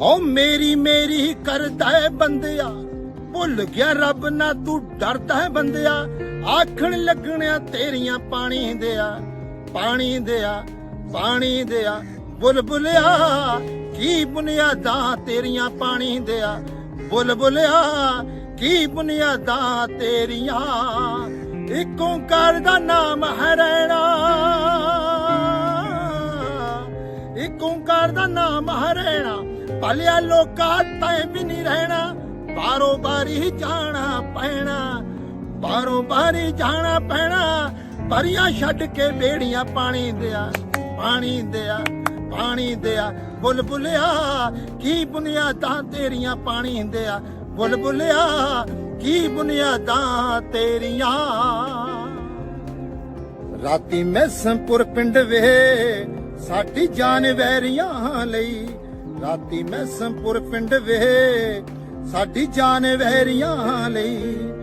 ਹੋ ਮੇਰੀ ਮੇਰੀ ਕਰਦਾ ਹੈ ਬੰਦਿਆ। ਭੁੱਲ ਗਿਆ ਰੱਬ ਨਾ ਤੂੰ ਡਰਦਾ ਹੈ ਬੰਦਿਆ। ਆਖਣ ਲੱਗਣਿਆ ਤੇਰੀਆਂ ਪਾਣੀ ਦਿਆ ਪਾਣੀ ਦਿਆ ਪਾਣੀ ਦਿਆ। ਬੁਲਬੁਲਿਆ, ਕੀ ਬੁਨਿਆਦਾਂ ਤੇਰੀਆਂ ਪਾਣੀ ਦਿਆ। ਬੁਲਬੁਲਿਆ, ਕੀ ਬੁਨਿਆਦਾਂ ਤੇਰੀਆਂ। ਇੱਕੋ ਓੰਕਾਰ ਦਾ ਨਾਮ ਹੈ ਰਹਿਣਾ। ਓੰਕਾਰ ਦਾ ਨਾਮ ਹਰੇਣਾ ਭਲਿਆ ਲੋਕਾਂ ਤੈ ਵੀ ਨਹੀਂ ਰਹਿਣਾ। ਬਾਰੋ ਬਾਰੀ ਜਾਣਾ ਪੈਣਾ ਬਾਰੋ ਬਾਰੀ ਜਾਣਾ ਪੈਣਾ। ਪਰੀਆਂ ਛੱਡ ਕੇ ਬੇੜੀਆਂ ਪਾਣੀ ਦਿਆ ਪਾਣੀ ਦਿਆ ਪਾਣੀ ਦਿਆ। ਬੁਲਬੁਲਿਆ ਕੀ ਬੁਨਿਆਦਾਂ ਤੇਰੀਆਂ ਪਾਣੀ ਦਿਆ? ਬੁਲਬੁਲਿਆ ਕੀ ਬੁਨਿਆਦਾਂ ਤੇਰੀਆਂ? ਰਾਤੀ ਮੈਸਮਪੁਰ ਪਿੰਡ ਵੇ ਸਾਡੀ ਜਾਨ ਵੈਰੀਆਂ ਲਈ ਰਾਤੀ ਮੈਂ ਸੰਪੁਰ ਪਿੰਡ ਵੇ ਸਾਡੀ ਜਾਨ ਵੈਰੀਆਂ ਲਈ